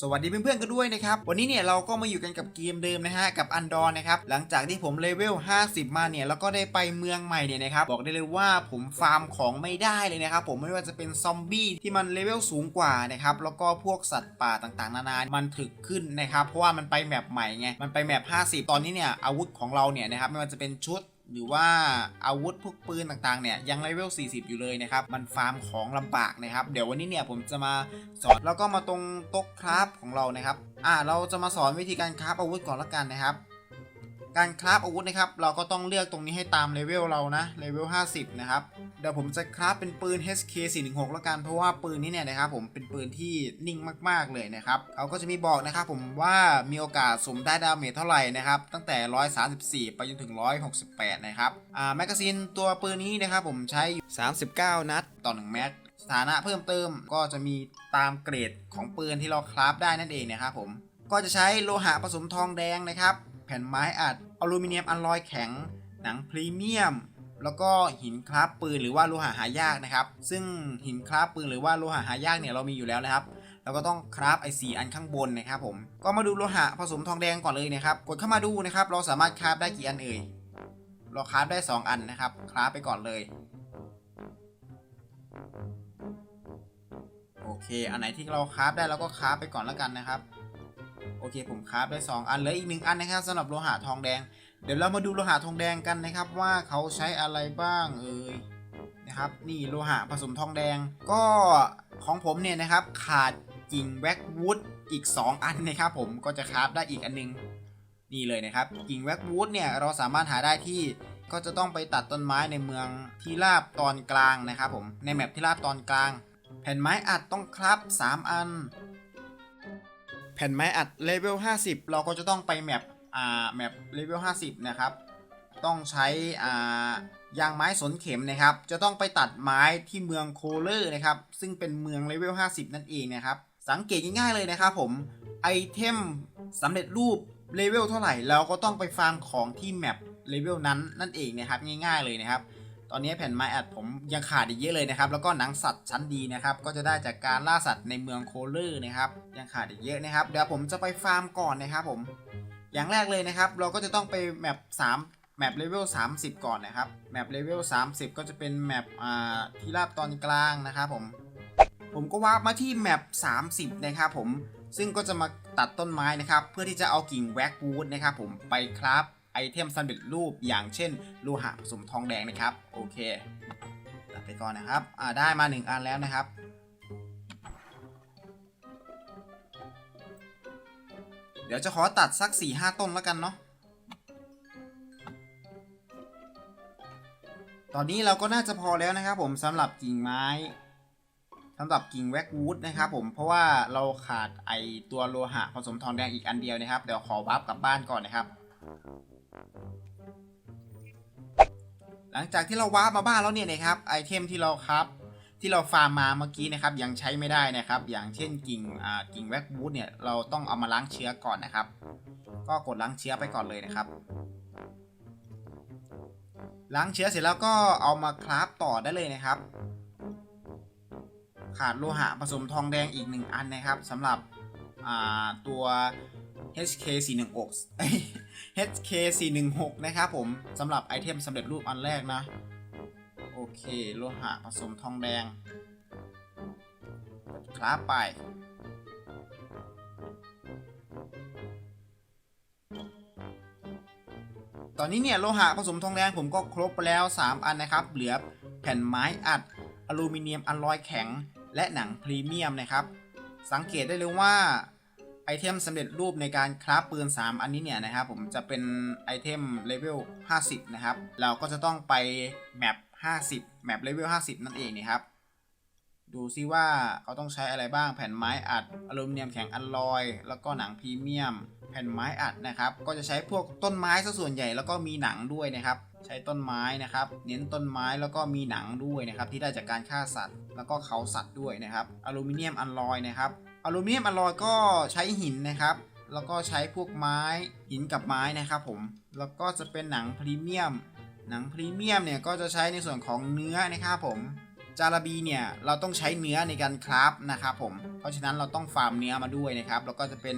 สวัสดีเพื่อนๆกันด้วยนะครับ วันนี้เนี่ยเราก็มาอยู่กันกับเกมเดิมนะฮะ กับอันดอนนะครับ หลังจากที่ผมเลเวล 50 มาเนี่ยแล้วก็ได้ไปเมืองใหม่เนี่ยนะครับ บอกได้เลยว่าผมฟาร์มของไม่ได้เลยนะครับ ผมไม่ว่าจะเป็นซอมบี้ที่มันเลเวลสูงกว่านะครับ แล้วก็พวกสัตว์ป่าต่างๆ นานา มันถึกขึ้นนะครับ เพราะว่ามันไปแมปใหม่ไง มันไปแมป50 ตอนนี้เนี่ยอาวุธของเราเนี่ยนะครับไม่ว่าจะเป็นชุด หรือว่าอาวุธพวกปืนต่างๆเนี่ยยังเลเวล 40 อยู่เลยนะครับ มันฟาร์มของลำบากนะครับ เดี๋ยววันนี้เนี่ยผมจะมาสอนแล้วก็มาตรงโต๊ะคราฟของเรานะครับ อ่าเราจะมาสอนวิธีการคราฟอาวุธก่อนละกันนะครับ การคราฟอาวุธนะครับ เราก็ต้องเลือกตรงนี้ให้ตามเลเวลเรานะเลเวล50 นะครับ เดี๋ยวผมจะคราฟเป็นปืน HK 416แล้วกันเพราะว่าปืนนี้เนี่ยนะครับผมเป็นปืนที่นิ่งมากๆเลยนะครับเขาก็จะมีบอกนะครับผมว่ามีโอกาสสมได้ดาเมจเท่าไหร่นะครับ ตั้งแต่ 134 ไปจนถึง 168 นะครับอ่าแมกกาซีนตัวปืนนี้นะครับผมใช้ 39 นัดต่อ 1 แม็กสถานะเพิ่มเติมก็จะมีตามเกรดของปืนที่เราคราฟได้นั่นเองนะครับผมก็จะใช้โลหะผสมทองแดงนะครับ แผ่นไม้อัด อลูมิเนียมอลลอยแข็ง หนังพรีเมียม แล้วก็หินคราฟปืนหรือว่าโลหะหายากนะครับ ซึ่งหินคราฟปืนหรือว่าโลหะหายากเนี่ยเรามีอยู่แล้วนะครับเราก็ต้องคราฟไอซีอันข้างบนนะครับผม ก็มาดูโลหะผสมทองแดงก่อนเลยนะครับ กดเข้ามาดูนะครับ เราสามารถคราฟได้กี่อันเอ่ย เราคราฟได้ 2 อันนะครับ คราฟไปก่อนเลย โอเค อันไหนที่เราคราฟได้เราก็คราฟไปก่อนแล้วกันนะครับ อเคผมคราฟได้ 2 อันเหลืออีกหนึ่งอันนะครับสำหรับโลหะทองแดง เดี๋ยวเรามาดูโลหะทองแดงกันนะครับว่าเขาใช้อะไรบ้างเอ่ยนะครับนี่โลหะผสมทองแดง ก็ของผมเนี่ยนะครับขาดกิ่งแว็กวูดอีก 2 อันนะครับผมก็จะคราฟได้อีกอันนึงนี่เลยนะครับกิ่งแว็กวูดเนี่ยเราสามารถหาได้ที่ก็จะต้องไปตัดต้นไม้ในเมืองที่ราบตอนกลางนะครับผมในแมปที่ราบตอนกลาง แผ่นไม้อัดต้องครับ 3 อัน แผ่นไม้อัดเลเวล 50 เราก็จะต้องไปแมปอ่าแมปเลเวล 50 นะครับ ต้องใช้อ่ายางไม้สนเข็มนะครับ จะต้องไปตัดไม้ที่เมืองโคเลอร์นะครับ ซึ่งเป็นเมืองเลเวล 50 นั่นเองนะครับ สังเกตง่ายๆเลยนะครับผม ไอเทมสำเร็จรูปเลเวลเท่าไหร่ เราก็ต้องไปฟาร์มของที่แมปเลเวลนั้นนั่นเองนะครับ ง่ายๆเลยนะครับ ตอนนี้แผ่นไม้อัดผมยังขาดอีกเยอะเลยนะครับ แล้วก็หนังสัตว์ชั้นดีนะครับ ก็จะได้จากการล่าสัตว์ในเมืองโคเลอร์นะครับ ยังขาดอีกเยอะนะครับ เดี๋ยวผมจะไปฟาร์มก่อนนะครับผม อย่างแรกเลยนะครับ เราก็จะต้องไปแมป3แมปเลเวล30 ก่อนนะครับ แมปเลเวล30 ก็จะเป็นแมปอ่าที่ราบตอนกลางนะครับผม ผมก็วาร์ปมาที่แมป30 นะครับผม ซึ่งก็จะมาตัดต้นไม้นะครับ เพื่อที่จะเอากิ่งแว็กวูดนะครับผมไปคราฟ ไอเทมสำเร็จรูปอย่างเช่นโลหะผสมทองแดงนะครับ โอเคตัดไปก่อนนะครับอ่าได้มา 1 อันแล้วนะครับ เดี๋ยวจะขอตัดสัก 4-5 ต้นแล้วกันเนาะตอนนี้เราก็น่าจะพอแล้วนะครับผมสำหรับกิ่งไม้สำหรับกิ่งแว็กวูดนะครับผมเพราะว่าเราขาดไอตัวโลหะผสมทองแดงอีกอันเดียวนะครับ เดี๋ยวขอวับกลับบ้านก่อนนะครับ หลังจากที่เราวาร์ปมาบ้านแล้วเนี่ยนะครับไอเทมที่เราครับที่เราฟาร์มมาเมื่อกี้นะครับยังใช้ไม่ได้นะครับ อย่างเช่นกิ่งอ่ากิ่งแว็กวูดเนี่ยเราต้องเอามาล้างเชื้อก่อนนะครับ ก็กดล้างเชื้อไปก่อนเลยนะครับ ล้างเชื้อเสร็จแล้วก็เอามาคราฟต่อได้เลยนะครับ ขาดโลหะผสมทองแดงอีกหนึ่งอันนะครับสำหรับตัว HK 4 1 6 HK 4 1 6นะครับผมสำหรับไอเทมสำเร็จรูปอันแรกนะ โอเค โลหะผสมทองแดงคราฟไป ตอนนี้เนี่ยโลหะผสมทองแดงผมก็ครบไปแล้ว 3 อันนะครับ เหลือแผ่นไม้อัด อลูมิเนียมอัลลอยแข็ง และหนังพรีเมียมนะครับ สังเกตได้เลยว่า ไอเทมสำเร็จรูปในการคราฟปืน 3 อันนี้เนี่ยนะครับผมจะเป็นไอเทมเลเวล 50 นะครับ เราก็จะต้องไปแมป 50 แมปเลเวล 50 นั่นเองนะครับ ดูซิว่าเขาต้องใช้อะไรบ้างแผ่นไม้อัดอลูมิเนียมแข็งอลลอย แล้วก็หนังพรีเมียม แผ่นไม้อัดนะครับ ก็จะใช้พวกต้นไม้ซะส่วนใหญ่แล้วก็มีหนังด้วยนะครับ ใช้ต้นไม้นะครับ เน้นต้นไม้แล้วก็มีหนังด้วยนะครับที่ได้จากการฆ่าสัตว์ แล้วก็เขาสัตว์ด้วยนะครับอลูมิเนียมอลลอยนะครับ อลูมิเนียมอลลอยก็ใช้หินนะครับ แล้วก็ใช้พวกไม้หินกับไม้นะครับผม แล้วก็จะเป็นหนังพรีเมียม หนังพรีเมียมเนี่ยก็จะใช้ในส่วนของเนื้อนะครับผม จาระบีเนี่ยเราต้องใช้เนื้อในการคราฟนะครับผม เพราะฉะนั้นเราต้องฟาร์มเนื้อมาด้วยนะครับ แล้วก็จะเป็น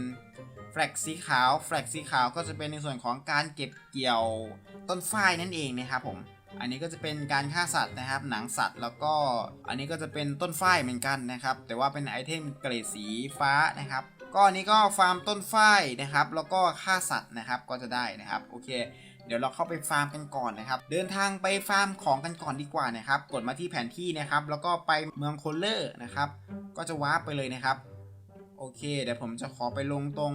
แฟลกสีขาว แฟลกสีขาวก็จะเป็นในส่วนของการเก็บเกี่ยวต้นฝ้ายนั่นเองนะครับผม อันนี้ก็จะเป็นการฆ่าสัตว์นะครับ หนังสัตว์แล้วก็อันนี้ก็จะเป็นต้นฝ้ายเหมือนกันนะครับ แต่ว่าเป็นไอเทมเกรดสีฟ้านะครับ ก็อันนี้ก็ฟาร์มต้นฝ้ายนะครับ แล้วก็ฆ่าสัตว์นะครับก็จะได้นะครับโอเคเดี๋ยวเราเข้าไปฟาร์มกันก่อนนะครับ เดินทางไปฟาร์มของกันก่อนดีกว่านะครับ กดมาที่แผนที่นะครับ แล้วก็ไปเมืองโคลเลอร์นะครับ ก็จะวาร์ปไปเลยนะครับ โอเค เดี๋ยวผมจะขอไปลงตรง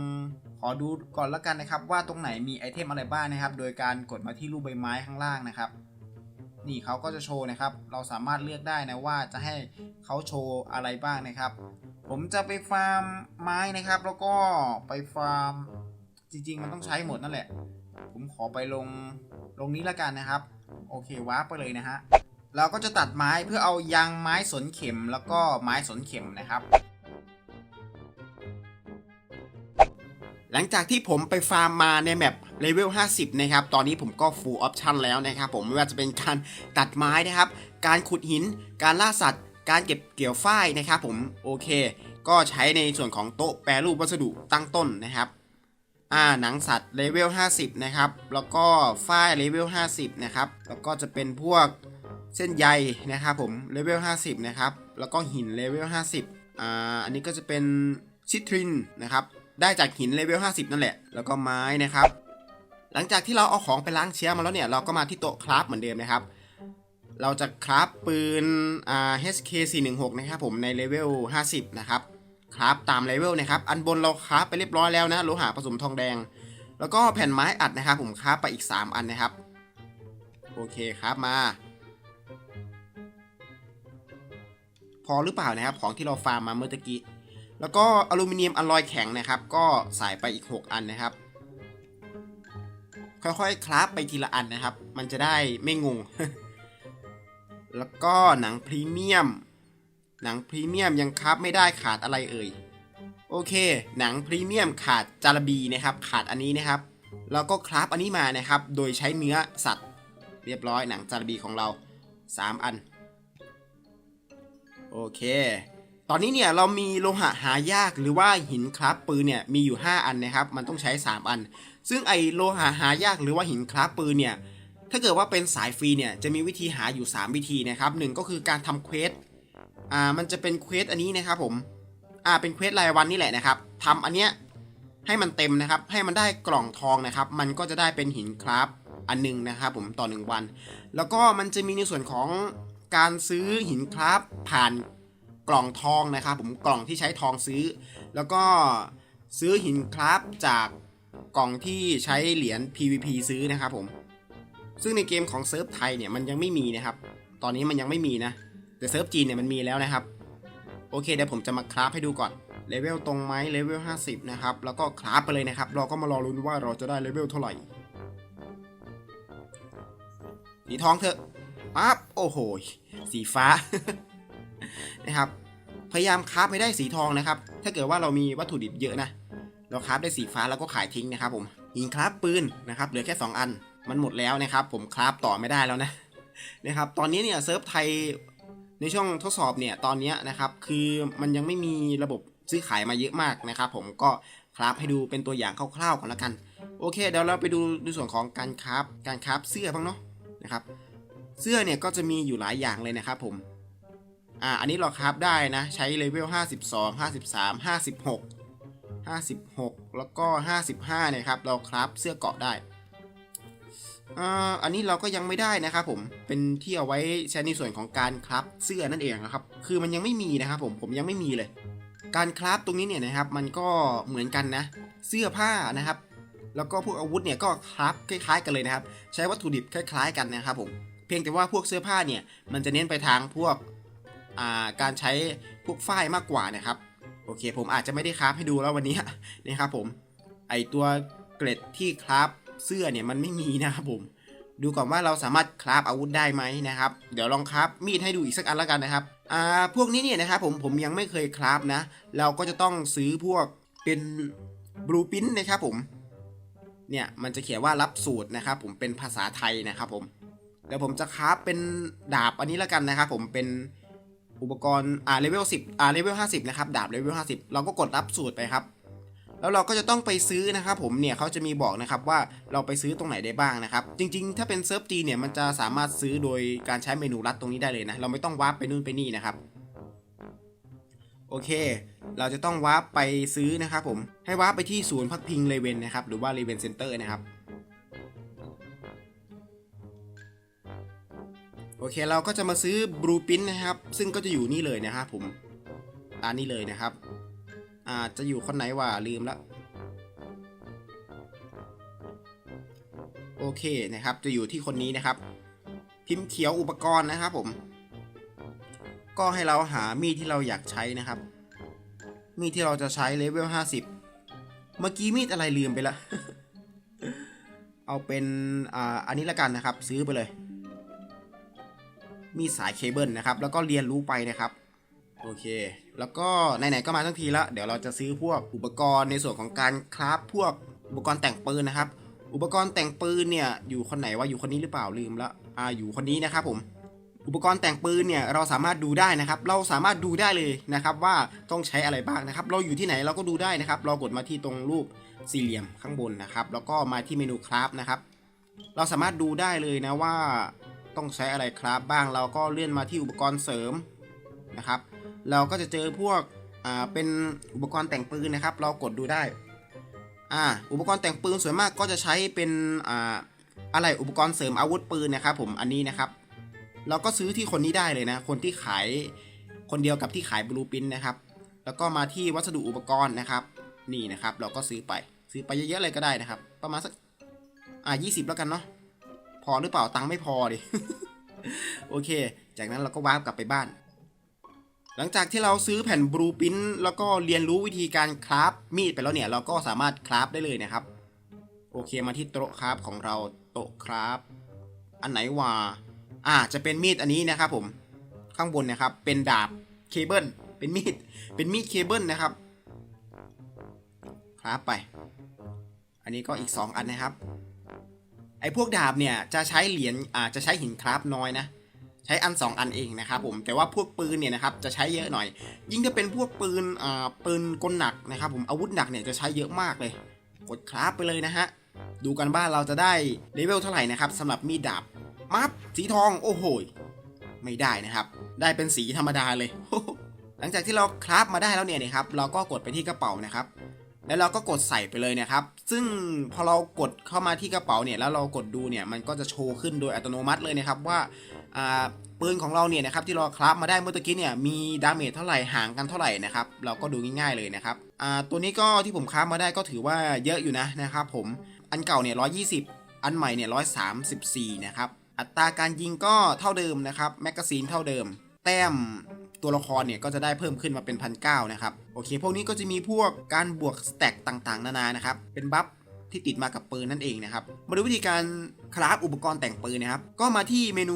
ขอดูก่อนแล้วกันนะครับ ว่าตรงไหนมีไอเทมอะไรบ้างนะครับ โดยการกดมาที่รูปใบไม้ข้างล่างนะครับ นี่เขาก็จะโชว์นะครับ เราสามารถเลือกได้นะว่าจะให้เขาโชว์อะไรบ้างนะครับ ผมจะไปฟาร์มไม้นะครับ แล้วก็ไปฟาร์มจริง ๆ มันต้องใช้หมดนั่นแหละ ผมขอไปลงลงนี้แล้วกันนะครับ โอเควาร์ปไปเลยนะฮะเราก็จะตัดไม้เพื่อเอายางไม้สนเข็มแล้วก็ไม้สนเข็มนะครับ หลังจากที่ผมไปฟาร์มมาในแมปเลเวล 50 นะครับ ตอนนี้ผมก็ full option แล้วนะครับ ผมไม่ว่าจะเป็นการตัดไม้นะครับ การขุดหิน การล่าสัตว์ การเก็บเกี่ยวฝ้ายนะครับผม โอเค ก็ใช้ในส่วนของโต๊ะแปรรูปวัสดุตั้งต้นนะครับ อ่า หนังสัตว์เลเวล 50 นะครับ แล้วก็ฝ้ายเลเวล 50 นะครับ แล้วก็จะเป็นพวกเส้นใยนะครับผม เลเวล 50 นะครับ แล้วก็หินเลเวล 50 อ่า อันนี้ก็จะเป็นชิทรินนะครับ ได้จากหินเลเวล50 นั่นแหละ แล้วก็ไม้นะครับ หลังจากที่เราเอาของไปล้างเชื้อมาแล้วเนี่ย เราก็มาที่โต๊ะคราฟเหมือนเดิมนะครับ เราจะคราฟปืนอ่า HK416 นะครับผมในเลเวล50 นะครับคราฟตามเลเวลนะครับ อันบนเราคราฟไปเรียบร้อยแล้วนะโลหะผสมทองแดง แล้วก็แผ่นไม้อัดนะครับ ผมคราฟไปอีก 3 อันนะครับ โอเคครับมา พอหรือเปล่านะครับของที่เราฟาร์มมาเมื่อกี้ แล้วก็อลูมิเนียมอลลอยแข็งนะครับ ก็ใส่ไปอีก 6 อันนะครับ ค่อยๆคราฟไปทีละอันนะครับ มันจะได้ไม่งง แล้วก็หนังพรีเมียม หนังพรีเมียมยังคราฟไม่ได้ขาดอะไรเอ่ย โอเค หนังพรีเมียมขาดจารบีนะครับ ขาดอันนี้นะครับ แล้วก็คราฟอันนี้มานะครับ โดยใช้เนื้อสัตว์ เรียบร้อยหนังจารบีของเรา 3 อัน โอเค ตอนนี้เนี่ยเรามีโลหะหายากหรือว่าหินคราฟปืนเนี่ยมีอยู่ 5 อันนะครับ มันต้องใช้ 3 อัน ซึ่งไอโลหะหายากหรือว่าหินคราฟปืนเนี่ยถ้าเกิดว่าเป็นสายฟรีเนี่ยจะมีวิธีหาอยู่ 3 วิธีนะครับหนึ่งก็คือการทำเควสอ่ามันจะเป็นเควสอันนี้นะครับผมอ่าเป็นเควสรายวันนี่แหละนะครับทำอันเนี้ยให้มันเต็มนะครับให้มันได้กล่องทองนะครับ มันก็จะได้เป็นหินคราฟอันหนึงนะครับผมต่อหนึ่งวัน แล้วก็มันจะมีในส่วนของการซื้อหินคราฟผ่าน กล่องทองนะครับผมกล่องที่ใช้ทองซื้อ แล้วก็ซื้อหินคราฟจากกล่องที่ใช้เหรียญ PVP ซื้อนะครับผมซึ่งในเกมของเซิร์ฟไทยเนี่ยมันยังไม่มีนะครับ ตอนนี้มันยังไม่มีนะ แต่เซิร์ฟจีนเนี่ยมันมีแล้วนะครับ โอเคเดี๋ยวผมจะมาคราฟให้ดูก่อน เลเวลตรงไหมเลเวล50 นะครับ แล้วก็คราฟไปเลยนะครับ เราก็มารอลุ้นว่าเราจะได้เลเวลเท่าไหร่สีทองเถอะปั๊บโอ้โห สีฟ้า นะครับ พยายามคราฟให้ได้สีทองนะครับ ถ้าเกิดว่าเรามีวัตถุดิบเยอะนะ เราคราฟได้สีฟ้าแล้วก็ขายทิ้งนะครับผมหินคราฟปืนนะครับเหลือแค่ 2 อัน มันหมดแล้วนะครับ ผมคราฟต่อไม่ได้แล้วนะนะครับ ตอนนี้เนี่ยเซิร์ฟไทยในช่วงทดสอบเนี่ยตอนนี้นะครับคือมันยังไม่มีระบบซื้อขายมาเยอะมากนะครับ ผมก็คราฟให้ดูเป็นตัวอย่างคร่าวๆก่อนละกัน โอเคเดี๋ยวเราไปดูในส่วนของการคราฟการคราฟเสื้อบ้างเนาะนะครับเสื้อเนี่ยก็จะมีอยู่หลายอย่างเลยนะครับผม อ่าอันนี้เราคราฟได้นะ ใช้เลเวล 52 53 56 56 แล้วก็ 55เนี่ยครับ เราคราฟเสื้อเกาะได้อ่าอันนี้เราก็ยังไม่ได้นะครับผม เป็นที่เอาไว้ใช้ในส่วนของการคราฟเสื้อนั่นเองนะครับ คือมันยังไม่มีนะครับผม ผมยังไม่มีเลย การคราฟตรงนี้เนี่ยนะครับ มันก็เหมือนกันนะ เสื้อผ้านะครับ แล้วก็พวกอาวุธเนี่ยก็คราฟคล้าย ๆ กันเลยนะครับ ใช้วัตถุดิบคล้าย ๆ กันนะครับผม เพียงแต่ว่าพวกเสื้อผ้าเนี่ย มันจะเน้นไปทางพวก การใช้พวกฝ้ายมากกว่านะครับโอเค ผมอาจจะไม่ได้คราฟให้ดูแล้ววันนี้นะครับผมไอตัวเกร็ดที่คราฟเสื้อเนี่ยมันไม่มีนะครับผมดูก่อนว่าเราสามารถคราฟอาวุธได้ไหมนะครับเดี๋ยวลองคราฟมีดให้ดูอีกสักอันล้วกันนะครับอ่าพวกนี้เนี่ยนะครับผมผมยังไม่เคยคราฟนะ เราก็จะต้องซื้อพวกเป็นบลูพินนะครับผมเนี่ยมันจะเขียนว่ารับสูตรนะครับผมเป็นภาษาไทยนะครับผมเดี๋ยวผมจะคราฟเป็นดาบอันนี้ล้วกันนะครับผมเป็น อุปกรณ์อ่าเลเวล10อ่าเลเวล50นะครับดาบเลเวล50เราก็กดรับสูตรไปครับ แล้วเราก็จะต้องไปซื้อนะครับผมเนี่ยเขาจะมีบอกนะครับว่าเราไปซื้อตรงไหนได้บ้างนะครับ จริงๆ ถ้าเป็นเซิร์ฟจีเนี่ยมันจะสามารถซื้อโดยการใช้เมนูลัดตรงนี้ได้เลยนะ เราไม่ต้องวาร์ปไปนู่นไปนี่นะครับโอเค เราจะต้องวาร์ปไปซื้อนะครับผม ให้วาร์ปไปที่ศูนย์พักพิงเลเวนนะครับ หรือว่าเลเวนเซ็นเตอร์นะครับ โอเคเราก็จะมาซื้อบลูปินนะครับ ซึ่งก็จะอยู่นี่เลยนะครับผมอันนี้เลยนะครับอาจจะอยู่คนไหนวะลืมละโอเคนะครับ จะอยู่ที่คนนี้นะครับ พิมพ์เขียวอุปกรณ์นะครับผม ก็ให้เราหามีดที่เราอยากใช้นะครับ มีดที่เราจะใช้เลเวล50 เมื่อกี้มีดอะไรลืมไปละ เอาเป็นอ่าอันนี้ละกันนะครับ ซื้อไปเลย มีสายเคเบิลนะครับ แล้วก็เรียนรู้ไปนะครับโอเค แล้วก็ไหนๆก็มาทั้งทีละเดี๋ยวเราจะซื้อพวกอุปกรณ์ในส่วนของการคราฟพวกอุปกรณ์แต่งปืนนะครับ อุปกรณ์แต่งปืนเนี่ยอยู่คนไหนว่าอยู่คนนี้หรือเปล่าลืมละอ่าอยู่คนนี้นะครับผม อุปกรณ์แต่งปืนเนี่ยเราสามารถดูได้นะครับ เราสามารถดูได้เลยนะครับ ว่าต้องใช้อะไรบ้างนะครับ เราอยู่ที่ไหนเราก็ดูได้นะครับ เรากดมาที่ตรงรูปสี่เหลี่ยมข้างบนนะครับ แล้วก็มาที่เมนูคราฟนะครับ เราสามารถดูได้เลยนะว่า ต้องใช้อะไรครับบ้างเราก็เลื่อนมาที่อุปกรณ์เสริมนะครับ เราก็จะเจอพวกอ่าเป็นอุปกรณ์แต่งปืนนะครับ เรากดดูได้อ่าอุปกรณ์แต่งปืนส่วนมากก็จะใช้เป็นอ่าอะไรอุปกรณ์เสริมอาวุธปืนนะครับ ผมอันนี้นะครับ เราก็ซื้อที่คนนี้ได้เลยนะ คนที่ขายคนเดียวกับที่ขายบลูปินนะครับ แล้วก็มาที่วัสดุอุปกรณ์นะครับ นี่นะครับ เราก็ซื้อไปซื้อไปเยอะๆเลยก็ได้นะครับ ประมาณสักอ่ายี่สิบแล้วกันเนาะ พอหรือเปล่าตังค์ไม่พอดิ โอเค จากนั้นเราก็วาร์ปกลับไปบ้าน หลังจากที่เราซื้อแผ่นบลูปินแล้วก็เรียนรู้วิธีการคราฟมีดไปแล้วเนี่ย เราก็สามารถคราฟได้เลยนะครับ โอเคมาที่โต๊ะคราฟของเราโต๊ะคราฟอันไหนวะอ่า จะเป็นมีดอันนี้นะครับ ผม ข้างบนนะครับ เป็นดาบเคเบิล เป็นมีด เป็นมีดเคเบิลนะครับ คราฟไป อันนี้ก็อีก 2 อันนะครับ ไอ้พวกดาบเนี่ยจะใช้เหรียญอ่าจะใช้หินคราฟน้อยนะ ใช้อัน 2 อันเองนะครับผมแต่ว่าพวกปืนเนี่ยนะครับจะใช้เยอะหน่อย ยิ่งถ้าเป็นพวกปืนอ่าปืนกลหนักนะครับผมอาวุธหนักเนี่ยจะใช้เยอะมากเลย กดคราฟไปเลยนะฮะดูกันว่าเราจะได้เลเวลเท่าไหร่นะครับสำหรับมีดดาบมัฟสีทองโอ้โหไม่ได้นะครับ ได้เป็นสีธรรมดาเลย หลังจากที่เราคราฟมาได้แล้วเนี่ยนะครับ เราก็กดไปที่กระเป๋านะครับ แล้วเราก็กดใส่ไปเลยนะครับ ซึ่งพอเรากดเข้ามาที่กระเป๋าเนี่ยแล้วเรากดดูเนี่ยมันก็จะโชว์ขึ้นโดยอัตโนมัติเลยนะครับว่าปืนของเราเนี่ยนะครับที่เราคราฟมาได้เมื่อตะกี้เนี่ยมีดาเมจเท่าไหร่ห่างกันเท่าไหร่นะครับเราก็ดูง่ายๆเลยนะครับตัวนี้ก็ที่ผมคราฟมาได้ก็ถือว่าเยอะอยู่นะนะครับผมอันเก่าเนี่ย120อันใหม่เนี่ย134นะครับอัตราการยิงก็เท่าเดิมนะครับแมกกาซีนเท่าเดิม แต้ม ตัวละครเนี่ยก็จะได้เพิ่มขึ้นมาเป็นพันเนะครับโอเค พวกนี้ก็จะมีพวกการบวกสแต็กต่างๆ นานานะครับเป็นบัฟที่ติดมากับปืนนั่นเองนะครับมาดูวิธีการคราฟอุปกรณ์แต่งปืนนะครับก็มาที่เมนู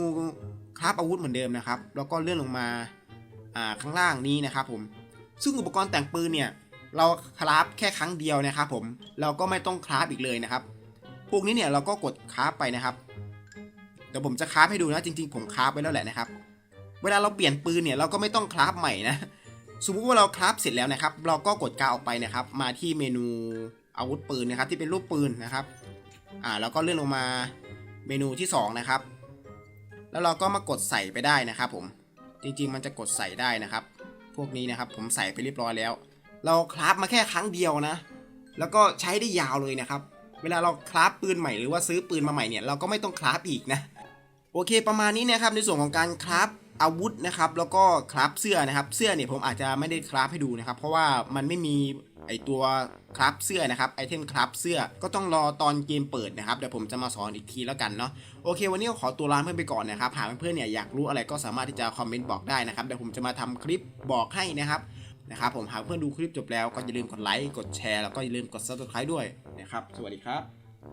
คราฟอาวุธเหมือนเดิมนะครับแล้วก็เลื่อนลงมาอ่าข้างล่างนี้นะครับผมซึ่งอุปกรณ์แต่งปืนเนี่ยเราคราฟแค่ครั้งเดียวนะครับผมเราก็ไม่ต้องคราฟอีกเลยนะครับ พวกนี้เนี่ยเราก็กดคราฟไปนะครับเดี๋ยวผมจะคราฟให้ดูนะจริง ๆ ผมคราฟไว้แล้วแหละนะครับ เวลาเราเปลี่ยนปืนเนี่ยเราก็ไม่ต้องคราฟใหม่นะสมมุติว่าเราคราฟเสร็จแล้วนะครับ เราก็กดกาออกไปนะครับ มาที่เมนูอาวุธปืนนะครับ ที่เป็นรูปปืนนะครับอ่าแล้วก็เลื่อนลงมาเมนูที่สองนะครับ แล้วเราก็มากดใส่ไปได้นะครับ ผมจริงๆ มันจะกดใส่ได้นะครับ พวกนี้นะครับ ผมใส่ไปเรียบร้อยแล้ว เราคราฟมาแค่ครั้งเดียวนะ แล้วก็ใช้ได้ยาวเลยนะครับ เวลาเราคราฟปืนใหม่หรือว่าซื้อปืนมาใหม่เนี่ยเราก็ไม่ต้องคราฟอีกนะโอเค ประมาณนี้นะครับในส่วนของการคราฟ อาวุธนะครับ แล้วก็คราฟเสื้อนะครับ เสื้อเนี่ยผมอาจจะไม่ได้คราฟให้ดูนะครับ เพราะว่ามันไม่มีไอตัวคราฟเสื้อนะครับไอเทมคราฟเสื้อก็ต้องรอตอนเกมเปิดนะครับเดี๋ยวผมจะมาสอนอีกทีแล้วกันเนาะโอเค วันนี้ขอตัวลาเพื่อนไปก่อนนะครับหากเพื่อนๆเนี่ยอยากรู้อะไรก็สามารถที่จะคอมเมนต์บอกได้นะครับเดี๋ยวผมจะมาทำคลิปบอกให้นะครับนะครับผมหากเพื่อนดูคลิปจบแล้วก็อย่าลืมกดไลค์กดแชร์แล้วก็อย่าลืมกด subscribe ด้วยนะครับสวัสดีครับ